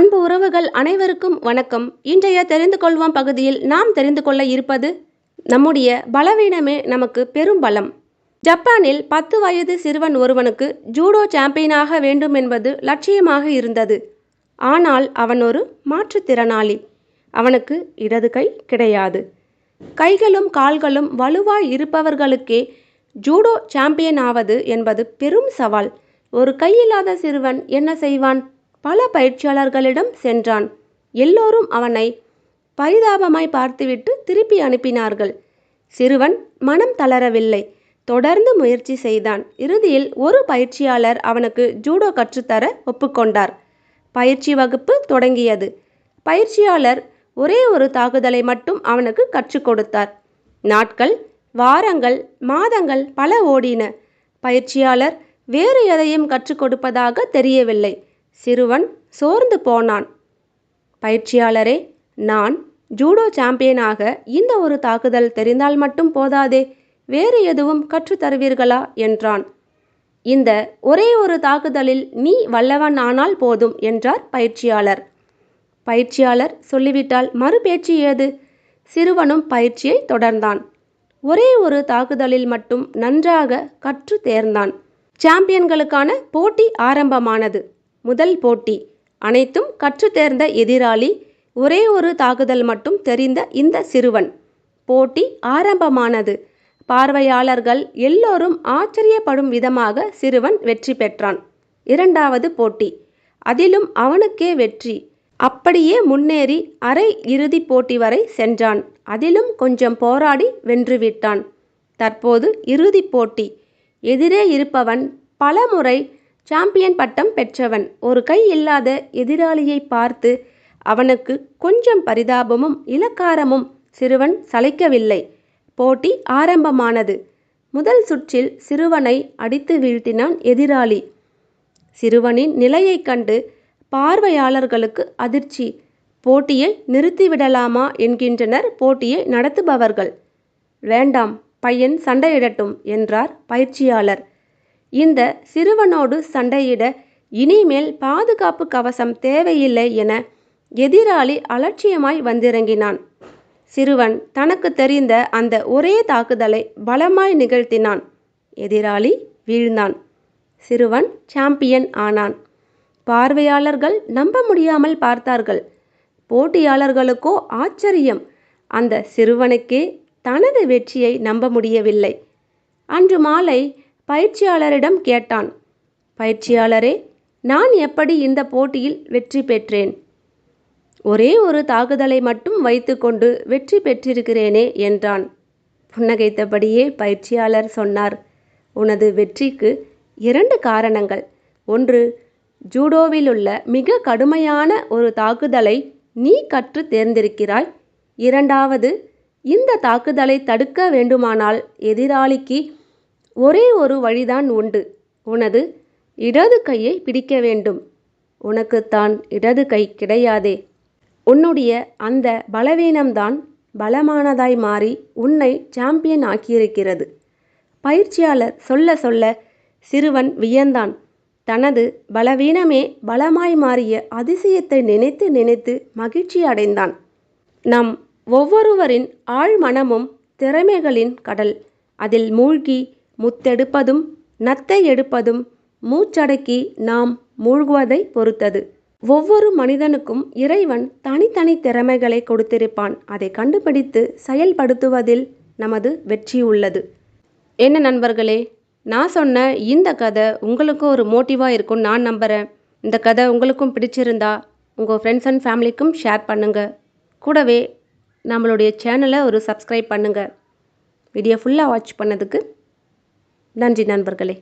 அன்பு உறவுகள் அனைவருக்கும் வணக்கம். இன்றைய தெரிந்து கொள்வோம் பகுதியில் நாம் தெரிந்து கொள்ள இருப்பது நம்முடைய பலவீனமே நமக்கு பெரும் பலம். ஜப்பானில் பத்து வயது சிறுவன் ஒருவனுக்கு ஜூடோ சாம்பியனாக வேண்டும் என்பது லட்சியமாக இருந்தது. ஆனால் அவன் ஒரு மாற்றுத்திறனாளி அவனுக்கு இடது கை கிடையாது. கைகளும் கால்களும் வலுவாய் இருப்பவர்களுக்கே ஜூடோ சாம்பியன் ஆவது என்பது பெரும் சவால். ஒரு கையில்லாத சிறுவன் என்ன செய்வான்? பல பயிற்சியாளர்களிடம் சென்றான். எல்லோரும் அவனை பரிதாபமாய் பார்த்துவிட்டு திருப்பி அனுப்பினார்கள். சிறுவன் மனம் தளரவில்லை. தொடர்ந்து முயற்சி செய்தான். இறுதியில் ஒரு பயிற்சியாளர் அவனுக்கு ஜூடோ கற்றுத்தர ஒப்புக்கொண்டார். பயிற்சி வகுப்பு தொடங்கியது. பயிற்சியாளர் ஒரே ஒரு தாக்குதலை மட்டும் அவனுக்கு கற்றுக் கொடுத்தார். நாட்கள் வாரங்கள் மாதங்கள் பல ஓடின. பயிற்சியாளர் வேறு எதையும் கற்றுக் கொடுப்பதாக தெரியவில்லை. சிறுவன் சோர்ந்து போனான். பயிற்சியாளரே நான் ஜூடோ சாம்பியனாக இந்த ஒரு தாக்குதல் தெரிந்தால் மட்டும் போதாதே வேறு எதுவும் கற்றுத் தருவீர்களா? என்றான். இந்த ஒரே ஒரு தாக்குதலில் நீ வல்லவன் ஆனால் போதும் என்றார் பயிற்சியாளர். பயிற்சியாளர் சொல்லிவிட்டால் மறுபேச்சு ஏது? சிறுவனும் பயிற்சியை தொடர்ந்தான். ஒரே ஒரு தாக்குதலில் மட்டும் நன்றாக கற்று தேர்ந்தான். சாம்பியன்களுக்கான போட்டி ஆரம்பமானது. முதல் போட்டி. அனைத்தும் கற்றுத்தேர்ந்த எதிராளி ஒரே ஒரு தாக்குதல் மட்டும் தெரிந்த இந்த சிறுவன். போட்டி ஆரம்பமானது. பார்வையாளர்கள் எல்லோரும் ஆச்சரியப்படும் விதமாக சிறுவன் வெற்றி பெற்றான். இரண்டாவது போட்டி. அதிலும் அவனுக்கே வெற்றி. அப்படியே முன்னேறி அரை இறுதிப் போட்டி வரை சென்றான். அதிலும் கொஞ்சம் போராடி வென்றுவிட்டான் தற்போது இறுதிப் போட்டி. எதிரே இருப்பவன் பலமுறை சாம்பியன் பட்டம் பெற்றவன். ஒரு கை இல்லாத எதிராளியை பார்த்து அவனுக்கு கொஞ்சம் பரிதாபமும் இலக்காரமும் சிறுவன் சளைக்கவில்லை. போட்டி ஆரம்பமானது. முதல் சுற்றில் சிறுவனை அடித்து வீழ்த்தினான் எதிராளி. சிறுவனின் நிலையைக் கண்டு பார்வையாளர்களுக்கு அதிர்ச்சி. போட்டியை நிறுத்திவிடலாமா என்கின்றனர் போட்டியை நடத்துபவர்கள். வேண்டாம் பையன் சண்டையிடட்டும் என்றார் பயிற்சியாளர். இந்த சிறுவனோடு சண்டையிட இனிமேல் பாதுகாப்பு கவசம் தேவையில்லை என எதிராளி அலட்சியமாய் வந்திறங்கினான். சிறுவன் தனக்கு தெரிந்த அந்த ஒரே தாக்குதலை பலமாய் நிகழ்த்தினான். எதிராளி வீழ்ந்தான். சிறுவன் சாம்பியன் ஆனான். பார்வையாளர்கள் நம்ப முடியாமல் பார்த்தார்கள். போட்டியாளர்களுக்கோ ஆச்சரியம். அந்த சிறுவனுக்கே தனது வெற்றியை நம்ப முடியவில்லை. அன்று மாலை பயிற்சியாளரிடம் கேட்டான் பயிற்சியாளரே நான் எப்படி இந்த போட்டியில் வெற்றி பெற்றேன்? ஒரே ஒரு தாக்குதலை மட்டும் வைத்துக்கொண்டு வெற்றி பெற்றிருக்கிறேனே என்றான். புன்னகைத்தபடியே பயிற்சியாளர் சொன்னார் உனது வெற்றிக்கு இரண்டு காரணங்கள். ஒன்று ஜூடோவிலுள்ள மிக கடுமையான ஒரு தாக்குதலை நீ கற்று தேர்ந்திருக்கிறாய். இரண்டாவது இந்த தாக்குதலை தடுக்க வேண்டுமானால் எதிராளிக்கு ஒரே ஒரு வழிதான் உண்டு. உனது இடது கையை பிடிக்க வேண்டும். உனக்குத்தான் இடது கை கிடையாதே. உன்னுடைய அந்த பலவீனம்தான் பலமானதாய் மாறி உன்னை சாம்பியன் ஆக்கியிருக்கிறது. பயிற்சியாளர் சொல்ல சொல்ல சிறுவன் வியந்தான். தனது பலவீனமே பலமாய் மாறிய அதிசயத்தை நினைத்து நினைத்து மகிழ்ச்சி அடைந்தான். நம் ஒவ்வொருவரின் ஆழ்மனமும் திறமைகளின் கடல். அதில் மூழ்கி முத்தெடுப்பதும் நத்தை எடுப்பதும் மூச்சடக்கி நாம் மூழ்குவதை பொறுத்தது. ஒவ்வொரு மனிதனுக்கும் இறைவன் தனித்தனி திறமைகளை கொடுத்திருப்பான். அதை கண்டுபிடித்து செயல்படுத்துவதில் நமது வெற்றி உள்ளது. என்ன நண்பர்களே நான் சொன்ன இந்த கதை உங்களுக்கும் ஒரு மோட்டிவாக இருக்கும்னு நான் நம்புகிறேன் இந்த கதை உங்களுக்கும் பிடிச்சிருந்தா உங்கள் ஃப்ரெண்ட்ஸ் அண்ட் ஃபேமிலிக்கும் ஷேர் பண்ணுங்கள் கூடவே நம்மளுடைய சேனலை ஒரு சப்ஸ்கிரைப் பண்ணுங்கள் வீடியோ ஃபுல்லாக வாட்ச் பண்ணதுக்கு நன்றி நண்பர்களே.